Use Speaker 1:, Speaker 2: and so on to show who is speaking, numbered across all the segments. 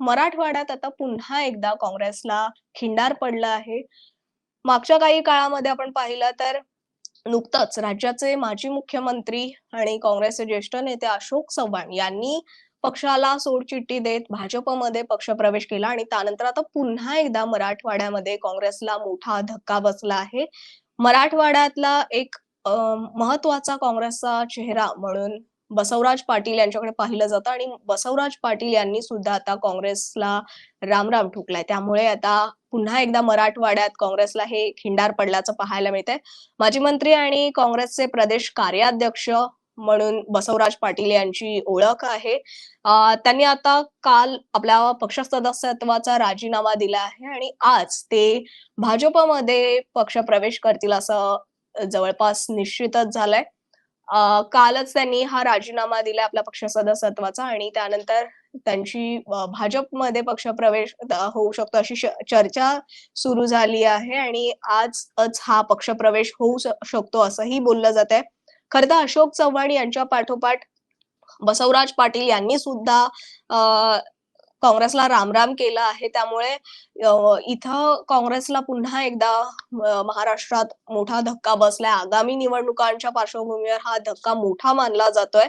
Speaker 1: मराठवाड्यात आता पुन्हा एकदा काँग्रेसला खिंडार पडलं आहे. मागच्या काही काळामध्ये आपण पाहिलं तर नुकतंच राज्याचे माजी मुख्यमंत्री आणि काँग्रेसचे ज्येष्ठ नेते अशोक चव्हाण यांनी पक्षाला सोडचिठ्ठी देत भाजपमध्ये पक्षप्रवेश केला आणि त्यानंतर आता पुन्हा एकदा मराठवाड्यामध्ये काँग्रेसला मोठा धक्का बसला आहे. मराठवाड्यातला एक महत्त्वाचा काँग्रेसचा चेहरा म्हणून बसवराज पाटील यांच्याकडे पाहिलं जातं आणि बसवराज पाटील यांनी सुद्धा आता काँग्रेसला रामराम ठोकलाय. त्यामुळे आता पुन्हा एकदा मराठवाड्यात काँग्रेसला हे खिंडार पडल्याचं पाहायला मिळतंय. माजी मंत्री आणि काँग्रेसचे प्रदेश कार्याध्यक्ष म्हणून बसवराज पाटील यांची ओळख आहे. त्यांनी आता काल आपल्या पक्ष सदस्यत्वाचा राजीनामा दिला आहे आणि आज ते भाजपमध्ये पक्षप्रवेश करतील असं जवळपास निश्चितच झालंय. कालच त्यांनी हा राजीनामा दिला आपल्या पक्ष सदस्यत्वाचा आणि त्यानंतर त्यांची भाजपमध्ये पक्षप्रवेश प्रवेश होऊ शकतो अशी चर्चा सुरू झाली आहे आणि आजच हा पक्षप्रवेश होऊ शकतो असंही बोललं जात आहे खरं तर अशोक चव्हाण यांच्या पाठोपाठ बसवराज पाटील यांनी सुद्धा काँग्रेसला रामराम केला आहे. त्यामुळे इथं काँग्रेसला पुन्हा एकदा महाराष्ट्रात मोठा धक्का बसलाय. आगामी निवडणुकांच्या पार्श्वभूमीवर हा धक्का मोठा मानला जातोय.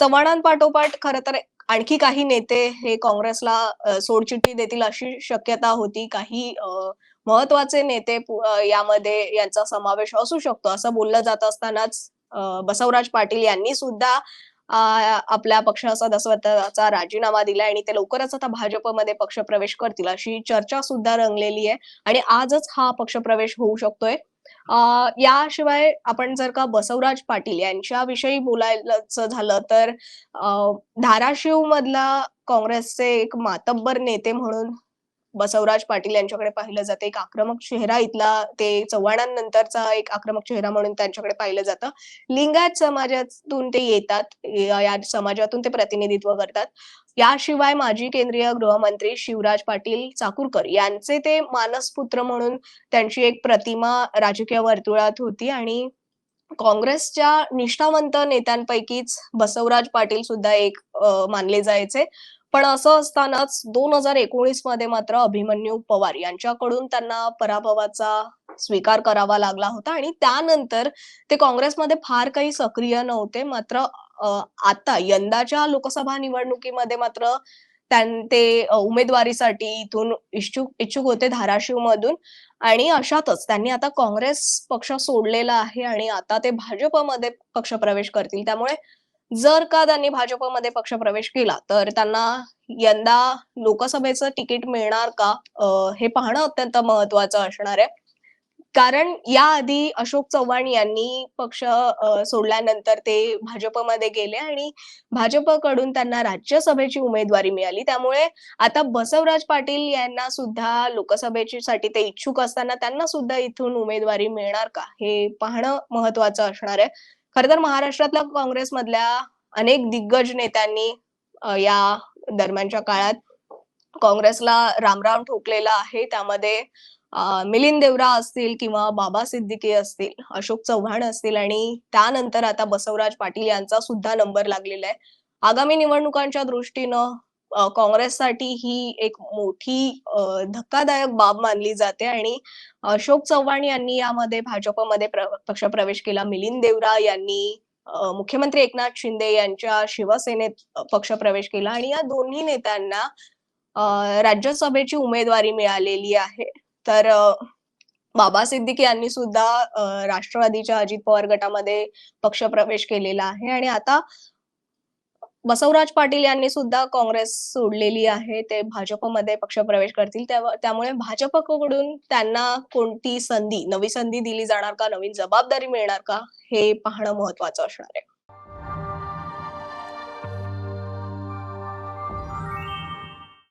Speaker 1: चव्हाणांपाठोपाठ खरं तर आणखी काही नेते हे काँग्रेसला सोडचिठ्ठी देतील अशी शक्यता होती. काही महत्त्वाचे नेते यामध्ये यांचा समावेश असू शकतो. असं बोललं जात असतानाच बसवराज पाटील यांनी सुद्धा आपल्या पक्षाचा सदस्यत्वाचा राजीनामा दिलाय आणि ते लवकरच आता भाजपमध्ये पक्षप्रवेश करतील अशी चर्चा सुद्धा रंगलेली आहे. आणि आजच हा पक्षप्रवेश होऊ शकतोय. याशिवाय आपण जर का बसवराज पाटील यांच्याविषयी बोलायचं झालं तर धाराशिव मधला काँग्रेसचे एक मातब्बर नेते म्हणून बसवराज पाटील यांच्याकडे पाहिलं जातं. एक आक्रमक चेहरा इथला ते चव्हाणांनंतरचा एक आक्रमक चेहरा म्हणून त्यांच्याकडे पाहिलं जातं. लिंगायत समाजातून ते येतात या समाजातून ते प्रतिनिधित्व करतात. याशिवाय माजी केंद्रीय गृहमंत्री शिवराज पाटील चाकूरकर यांचे ते मानसपुत्र म्हणून त्यांची एक प्रतिमा राजकीय वर्तुळात होती आणि काँग्रेसच्या निष्ठावंत नेत्यांपैकीच बसवराज पाटील सुद्धा एक मानले जायचे. पण असं असतानाच दोन हजार एकोणीसमध्ये मात्र अभिमन्यू पवार यांच्याकडून त्यांना पराभवाचा स्वीकार करावा लागला होता आणि त्यानंतर ते काँग्रेसमध्ये फार काही सक्रिय नव्हते. मात्र आता यंदाच्या लोकसभा निवडणुकीमध्ये मात्र ते उमेदवारीसाठी इथून इच्छुक इच्छुक होते धाराशिव मधून आणि अशातच त्यांनी आता काँग्रेस पक्ष सोडलेला आहे आणि आता ते भाजपमध्ये पक्ष प्रवेश करतील. त्यामुळे जर का त्यांनी भाजपमध्ये पक्ष प्रवेश केला तर त्यांना यंदा लोकसभेचं तिकीट मिळणार का हे पाहणं अत्यंत महत्वाचं असणार आहे. कारण याआधी अशोक चव्हाण यांनी पक्ष अं, सोडल्यानंतर ते भाजपमध्ये गेले आणि भाजपकडून त्यांना राज्यसभेची उमेदवारी मिळाली. त्यामुळे आता बसवराज पाटील यांना सुद्धा लोकसभेची साठी ते इच्छुक असताना त्यांना सुद्धा इथून उमेदवारी मिळणार का हे पाहणं महत्वाचं असणार आहे. खर तर महाराष्ट्रातल्या काँग्रेसमधल्या अनेक दिग्गज नेत्यांनी या दरम्यानच्या काळात काँग्रेसला रामराम ठोकलेला आहे. त्यामध्ये मिलिंद देवरा असतील किंवा बाबा सिद्दीकी असतील अशोक चव्हाण असतील आणि त्यानंतर आता बसवराज पाटील यांचा सुद्धा नंबर लागलेला आहे. आगामी निवडणुकांच्या दृष्टीनं काँग्रेससाठी ही एक मोठी धक्कादायक बाब मानली जाते आणि अशोक चव्हाण यांनी यामध्ये भाजपमध्ये पक्ष पक्षप्रवेश केला. मिलिंद देवरा यांनी मुख्यमंत्री एकनाथ शिंदे यांच्या शिवसेनेत पक्ष पक्षप्रवेश केला आणि या दोन्ही नेत्यांना राज्यसभेची उमेदवारी मिळालेली आहे. तर बाबा सिद्दीकी यांनी सुद्धा राष्ट्रवादीच्या अजित पवार गटामध्ये पक्षप्रवेश केलेला आहे. आणि आता बसवराज पाटील यांनी सुद्धा काँग्रेस सोडलेली आहे. ते भाजपमध्ये पक्षप्रवेश करतील. त्यामुळे भाजपकडून त्यांना कोणती संधी नवी संधी दिली जाणार का? नवीन जबाबदारी मिळणार का? हे पाहणं महत्वाचं असणार आहे.